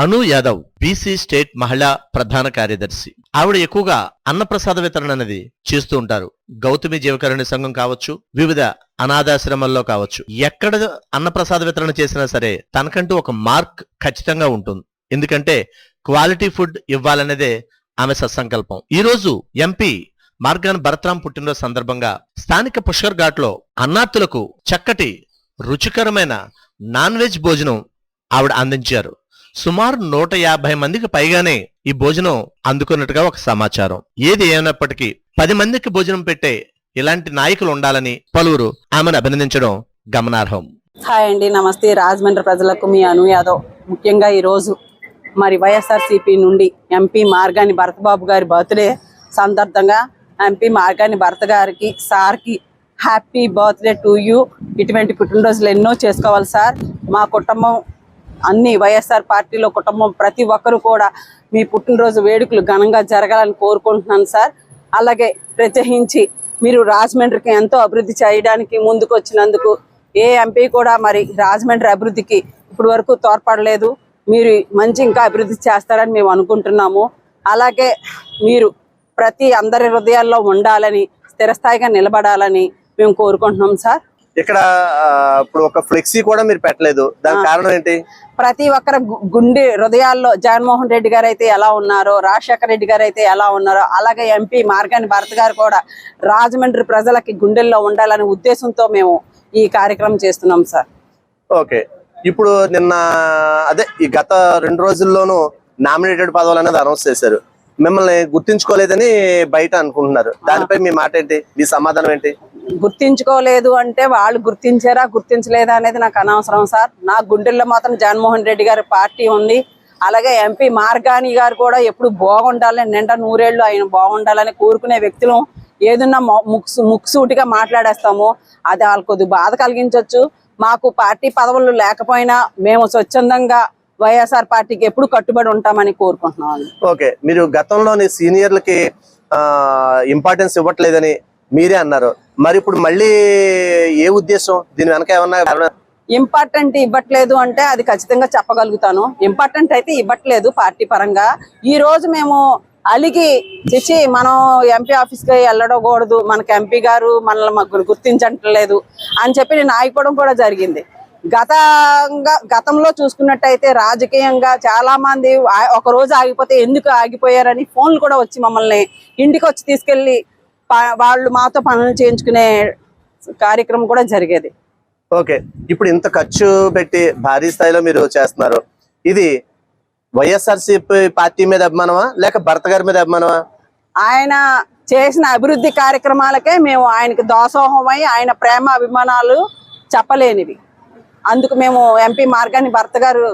అను Yadav BC state మహిళా ప్రధాన కార్యదర్శి. ఆవిడ ఎక్కువగా అన్నప్రసాద వితరణ అనేది చేస్తూ ఉంటారు. గౌతమి జీవకరుణి సంఘం కావచ్చు వివిధ అనాథాశ్రమాల్లో కావచ్చు. ఎక్కడ అన్నప్రసాద వితరణ చేసినా సరే తనకంటూ ఒక మార్క్ ఖచ్చితంగా ఉంటుంది. ఎందుకంటే క్వాలిటీ ఫుడ్ ఇవ్వాలనేదే ఆమె సత్సంకల్పం. ఈ రోజు ఎంపీ మార్గాన్ భరత్రాం పుట్టినరోజు సందర్భంగా స్థానిక పుష్కర్ ఘాట్లో అన్నార్థులకు చక్కటి రుచికరమైన నాన్ వెజ్ భోజనం ఆవిడ అందించారు. సుమారు నూట యాభై మందికి పైగానే ఈ భోజనం అందుకున్నట్టుగా ఒక సమాచారం. ఏది ఏమైనప్పటికీ పది మందికి భోజనం పెట్టే ఇలాంటి నాయకులు ఉండాలని పలువురు ఆమెను అభినందించడం గమనార్హం. హాయ్ అండి నమస్తే. రాజమండ్రి ప్రజలకు మీ అను యాదవ్. ముఖ్యంగా ఈరోజు మరి వైఎస్ఆర్సీపీ నుండి ఎంపీ మార్గాని భరతబాబు గారి బర్త్డే సందర్భంగా ఎంపీ మార్గాని భరత గారికి సార్కి హ్యాపీ బర్త్డే టు యూ. ఇటువంటి పుట్టినరోజులు ఎన్నో చేసుకోవాలి సార్. మా కుటుంబం అన్ని వైఎస్ఆర్ పార్టీలో కుటుంబం ప్రతి ఒక్కరు కూడా మీ పుట్టినరోజు వేడుకలు ఘనంగా జరగాలని కోరుకుంటున్నాను సార్. అలాగే ప్రత్యేకించి మీరు రాజమండ్రికి ఎంతో అభివృద్ధి చేయడానికి ముందుకు వచ్చినందుకు ఏ ఎంపీ కూడా మరి రాజమండ్రి అభివృద్ధికి ఇప్పటి వరకు తోడ్పడలేదు. మీరు మంచి ఇంకా అభివృద్ధి చేస్తారని మేము అనుకుంటున్నాము. అలాగే మీరు ప్రతి అందరి హృదయాల్లో ఉండాలని స్థిరస్థాయిగా నిలబడాలని మేము కోరుకుంటున్నాం సార్. ఇక్కడ ఇప్పుడు ఒక ఫ్లెక్సీ కూడా మీరు పెట్టలేదు. దానికి కారణం ఏంటి? ప్రతి ఒక్కరి గుండె హృదయాల్లో జగన్మోహన్ రెడ్డి గారు అయితే ఎలా ఉన్నారో రాజశేఖర రెడ్డి గారు అయితే ఎలా ఉన్నారో అలాగే ఎంపీ మార్గాని భరత్ గారు కూడా రాజమండ్రి ప్రజలకి గుండెల్లో ఉండాలనే ఉద్దేశంతో మేము ఈ కార్యక్రమం చేస్తున్నాం సార్. ఓకే. ఇప్పుడు నిన్న అదే ఈ గత రెండు రోజుల్లోనూ నామినేటెడ్ పదవులు అనేది అనౌన్స్ చేశారు. మిమ్మల్ని గుర్తించుకోలేదని బయట అనుకుంటున్నారు. దానిపై మీ మాట ఏంటి మీ సమాధానం ఏంటి? గుర్తించుకోలేదు అంటే వాళ్ళు గుర్తించారా గుర్తించలేదా అనేది నాకు అనవసరం సార్. నా గుండెల్లో మాత్రం జగన్మోహన్ రెడ్డి గారి పార్టీ ఉంది. అలాగే ఎంపీ మార్గాని గారు కూడా ఎప్పుడు బాగుండాలని నిండా నూరేళ్ళు ఆయన బాగుండాలని కోరుకునే వ్యక్తులు ఏదన్నా ముక్సు ముక్సూటిగా మాట్లాడేస్తాము. అది వాళ్ళు కొద్ది బాధ కలిగించవచ్చు మాకు పార్టీ పదవులు లేకపోయినా మేము స్వచ్ఛందంగా వైఎస్ఆర్ పార్టీకి ఎప్పుడు కట్టుబడి ఉంటామని కోరుకుంటున్నాం ఓకే మీరు గతంలోని సీనియర్లకి ఇంపార్టెన్స్ ఇవ్వట్లేదని మీరే అన్నారు. మరి ఇప్పుడు మళ్ళీ ఏ ఉద్దేశం? దీని వెనక ఏమన్నా ఇంపార్టెంట్ ఇవ్వట్లేదు అంటే అది ఖచ్చితంగా చెప్పగలుగుతాను. ఇంపార్టెంట్ అయితే ఇవ్వట్లేదు పార్టీ పరంగా. ఈ రోజు మేము అలిగి చిచి మనం ఎంపీ ఆఫీస్కి వెళ్ళడకూడదు. మనకి ఎంపీ గారు మనల్ని మాకు గుర్తించట్లేదు అని చెప్పి నేను ఆగిపోవడం కూడా జరిగింది. గతంగా గతంలో చూసుకున్నట్టయితే రాజకీయంగా చాలా మంది ఒక రోజు ఆగిపోతే ఎందుకు ఆగిపోయారని ఫోన్లు కూడా వచ్చి మమ్మల్ని ఇంటికి వచ్చి తీసుకెళ్ళి వాళ్ళు మాతో పనులు చేయించుకునే కార్యక్రమం కూడా జరిగేది. ఓకే. ఇప్పుడు ఇంత ఖర్చు పెట్టి భారీ స్థాయిలో మీరు చేస్తున్నారు. ఇది వైఎస్ఆర్సీపీ పార్టీ మీద అభిమానమా? లేక భర్త గారి మీద అభిమానమా? ఆయన చేసిన అభివృద్ధి కార్యక్రమాలకే మేము ఆయనకి దాసోహమై ఆయన ప్రేమ అభిమానాలు చెప్పలేనివి. అందుకు మేము ఎంపీ మార్గాని భర్త గారు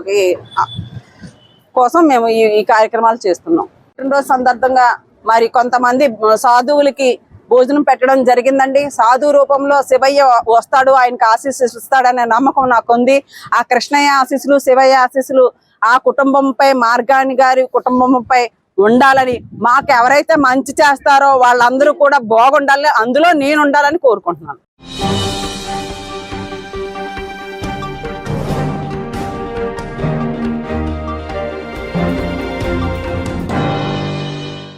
కోసం మేము ఈ ఈ కార్యక్రమాలు చేస్తున్నాం. పుట్టినరోజు సందర్భంగా మరి కొంతమంది సాధువులకి భోజనం పెట్టడం జరిగిందండి. సాధు రూపంలో శివయ్య వస్తాడు ఆయనకి ఆశీస్సులు ఇస్తాడనే నమ్మకం నాకుంది. ఆ కృష్ణయ్య ఆశీస్సులు శివయ్య ఆశీస్సులు ఆ కుటుంబంపై మార్గాని గారి కుటుంబంపై ఉండాలని మాకు ఎవరైతే మంచి చేస్తారో వాళ్ళందరూ కూడా బాగుండాలి అందులో నేను ఉండాలని కోరుకుంటున్నాను.